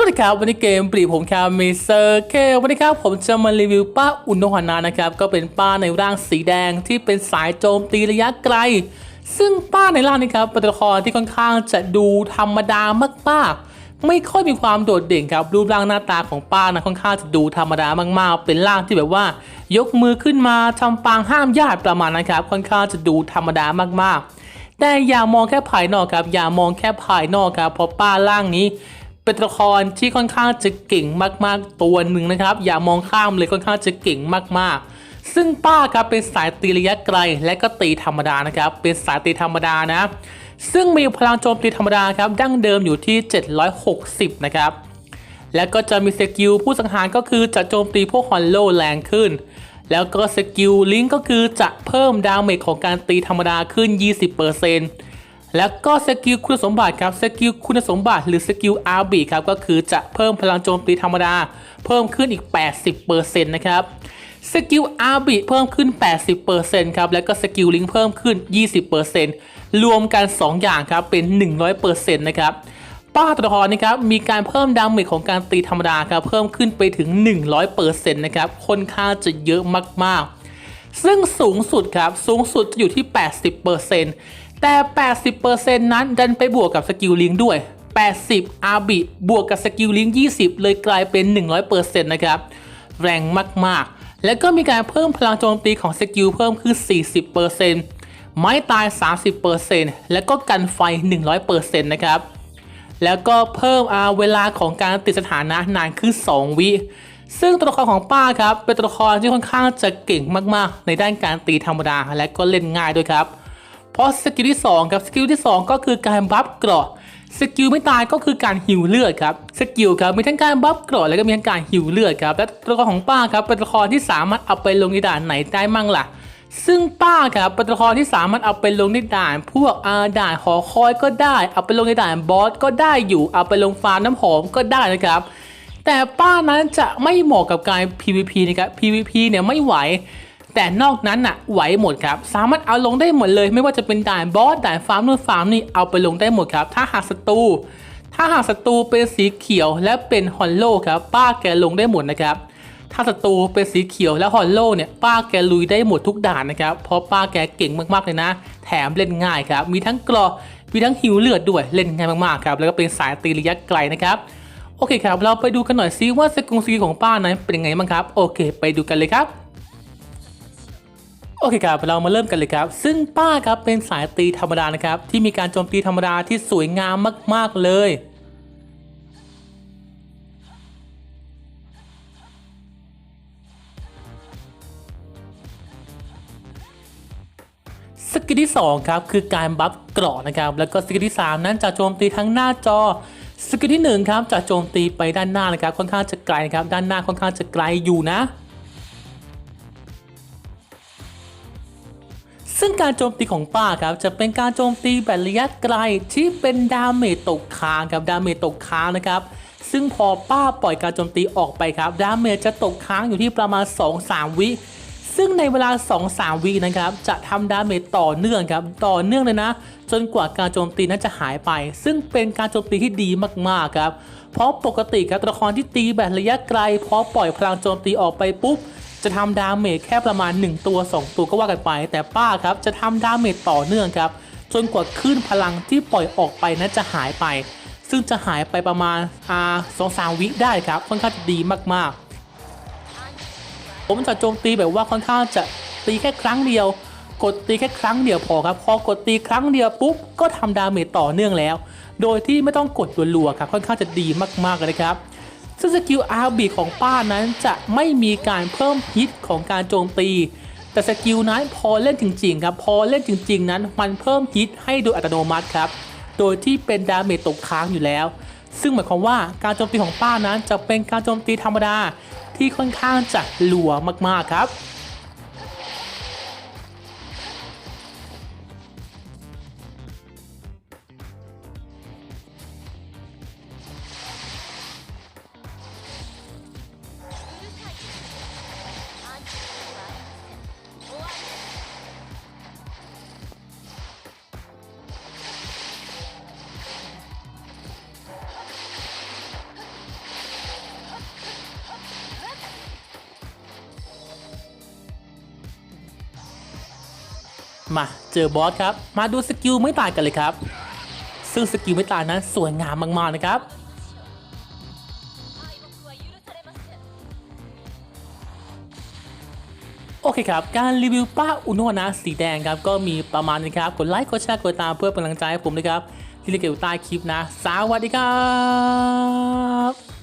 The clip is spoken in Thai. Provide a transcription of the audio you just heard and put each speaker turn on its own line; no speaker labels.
วัสดีครับวันนี้เกมปรีผมแคมมิเซอร์เควันนี้ครับผมจะมารีวิวป้าอุนโนฮานานะครับก็เป็นป้าในร่างสีแดงที่เป็นสายโจมตีระยะไกล ซึ่งป้าในร่างนี้ครับเป็นตัวละครที่ค่อนข้างจะดูธรรมดามากๆ ไม่ค่อยมีความโดดเด่นครับรูปร่างหน้าตาของป้านะค่อนข้างจะดูธรรมดามากๆ เป็นร่างที่แบบว่า ยกมือขึ้นมาทำปางห้ามญาติประมาณนะครับค่อนข้างจะดูธรรมดามากๆ แต่อย่ามองแค่ภายนอกครับอย่ามองแค่ภายนอกครับเพราะป้าร่างนี้ เป็นตัวละครที่ค่อนข้างจะเก่งมากๆตัวหนึ่งนะครับ อย่ามองข้ามเลยค่อนข้างจะเก่งมากๆซึ่งป้าครับเป็นสายตีระยะไกลและก็ตีธรรมดานะครับ เป็นสายตีธรรมดานะ ซึ่งมีพลังโจมตีธรรมดาครับดั้งเดิมอยู่ที่ 760 นะครับ แล้วก็จะมีสกิลผู้สังหารก็คือจะโจมตีพวกฮอลโลแรงขึ้น แล้วก็สกิลลิงก์ก็คือจะเพิ่มดาเมจของการตีธรรมดาขึ้น 20% แล้วก็สกิลคุณสมบัติครับสกิลคุณสมบัติหรือสกิลอาร์บีครับก็คือจะเพิ่มพลังโจมตีธรรมดา เพิ่มขึ้นอีก 80%นะครับสกิลอาร์บีเพิ่มขึ้น 80%ครับแล้วก็สกิลลิงเพิ่มขึ้น 20%รวมกัน 2 อย่างครับเป็น 100%นะครับป้าตัวละครนะครับมีการเพิ่มดาเมจของการตีธรรมดาครับเพิ่มขึ้นไปถึง 100%นะครับค่อนข้างจะเยอะมากๆ ซึ่งสูงสุดครับสูงสุดจะอยู่ที่ 80% แต่ 80%นั้นดันไปบวกกับสกิลลิงด้วย 80 อาร์บิบวกกับสกิลลิง20 เลยกลายเป็น 100%นะครับแรงมากๆ แล้วก็มีการเพิ่มพลังโจมตีของสกิลเพิ่มขึ้น 40%ไม้ตาย 30%แล้วก็กันไฟ 100%นะครับ แล้วก็เพิ่มอาเวลาของการติดสถานะนานขึ้น 2 วิซึ่งตัวละครของป้าครับ เป็นตัวละครที่ค่อนข้างจะเก่งมากๆ ในด้านการตีธรรมดา และก็เล่นง่ายด้วยครับ เพราะสกิลที่2ครับสกิลที่ 2 ก็คือการบัฟเกราะสกิลไม่ตายก็คือการหิวเลือดครับสกิลครับมีทั้งการบัฟเกราะแล้วก็มีทั้งการหิวเลือดครับและตัวละครของป้าครับเป็นตัวละครที่สามารถเอาไปลงในด่านไหนได้มั่งล่ะ ซึ่งป้าครับเป็นตัวละครที่สามารถเอาไปลงในด่าน พวกอาด่านหอคอยก็ได้ เอาไปลงในด่านบอสก็ได้อยู่เอาไปลงฟาร์มน้ำหอมก็ได้นะครับแต่ป้านั้นจะไม่เหมาะกับการ PVP นะครับ PVP เนี่ยไม่ไหว แต่นอกนั้นน่ะไหวหมดครับ สามารถเอาลงได้หมดเลย ไม่ว่าจะเป็นด่านบอสด่านฟาร์มนู่นฟาร์มนี่เอาไปลงได้หมดครับ ถ้าหากศัตรูถ้าหากศัตรูเป็นสีเขียวและเป็นฮอลโลครับป้าแกลงได้หมดนะครับถ้าศัตรูเป็นสีเขียวและฮอลโลเนี่ยป้าแกลุยได้หมดทุกด่านนะครับเพราะป้าแกเก่งมากๆเลยนะ แถมเล่นง่ายครับมีทั้งกรอมีทั้งหิวเลือดด้วยเล่นง่ายมากๆครับแล้วก็เป็นสายตีระยะไกลนะครับโอเคครับ เราไปดูกันหน่อยซิว่าสกุลสกิลของป้านั้นเป็นยังไงบ้างครับ โอเค ไปดูกันเลยครับ โอเคครับเรามาเริ่มกันเลยครับ ซึ่งป้าครับเป็นสายตีธรรมดานะครับ ที่มีการโจมตีธรรมดาที่สวยงามมากๆเลย สกิลที่ 2 ครับ คือการบัฟเกราะนะครับ แล้วก็สกิลที่ 3 นั้นจะโจมตีทั้งหน้าจอสกิลที่ 1 ครับจะโจมตีไปด้านหน้านะครับค่อนข้างจะไกลนะครับด้านหน้าค่อนข้างจะไกลอยู่นะ ซึ่งการโจมตีของป้าครับจะเป็นการโจมตีแบบระยะไกลที่เป็นดาเมจตกค้างครับดาเมจตกค้างนะครับ ซึ่งพอป้าปล่อยการโจมตีออกไปครับ ดาเมจจะตกค้างอยู่ที่ประมาณ 2-3 วิซึ่งในเวลา 2-3 วินะครับ จะทำดาเมจต่อเนื่องครับ ต่อเนื่องเลยนะ จนกว่าการโจมตีนั้นจะหายไป ซึ่งเป็นการโจมตีที่ดีมากๆครับ เพราะปกติครับตัวละครที่ตีแบบระยะไกลพอปล่อยพลังโจมตีออกไปปุ๊บ จะทำดาเมจแค่ประมาณ 1 ตัว 2 ตัวก็ว่ากันไป แต่ป้าครับจะทำดาเมจต่อเนื่องครับ จนกว่าคลื่นพลังที่ปล่อยออกไปนั้นจะหายไป ซึ่งจะหายไปประมาณอ่าสองสามวิได้ครับ ค่อนข้างจะดีมากๆ ผมจะโจมตีแบบว่าค่อนข้างจะตีแค่ครั้งเดียว กดตีแค่ครั้งเดียวพอครับ พอกดตีครั้งเดียวปุ๊บก็ทำดาเมจต่อเนื่องแล้ว โดยที่ไม่ต้องกดรัวๆครับ ค่อนข้างจะดีมากๆเลยครับ ซึ่งสกิลอาบีของป้านั้นจะไม่มีการเพิ่มฮิตของการโจมตี แต่สกิลนั้นพอเล่นจริงๆครับพอเล่นจริง ๆ นั้นมันเพิ่มฮิตให้โดยอัตโนมัติครับ โดยที่เป็นดาเมจตกค้างอยู่แล้ว ซึ่งหมายความว่าการโจมตีของป้านั้นจะเป็นการโจมตีธรรมดาที่ค่อนข้างจะหลัวมากๆครับ มาเจอบอสครับ มาดูสกิลไม่ตายกันเลยครับ ซึ่งสกิลไม่ตายนั้นสวยงามมากๆนะครับโอเคครับ การรีวิวป้าอุโนนะสีแดงครับก็มีประมาณนี้ครับ กดไลค์กดแชร์กดตามเพื่อเป็นกำลังใจให้ผมด้วยครับ ที่เรียกอยู่ใต้คลิปนะ สวัสดีครับ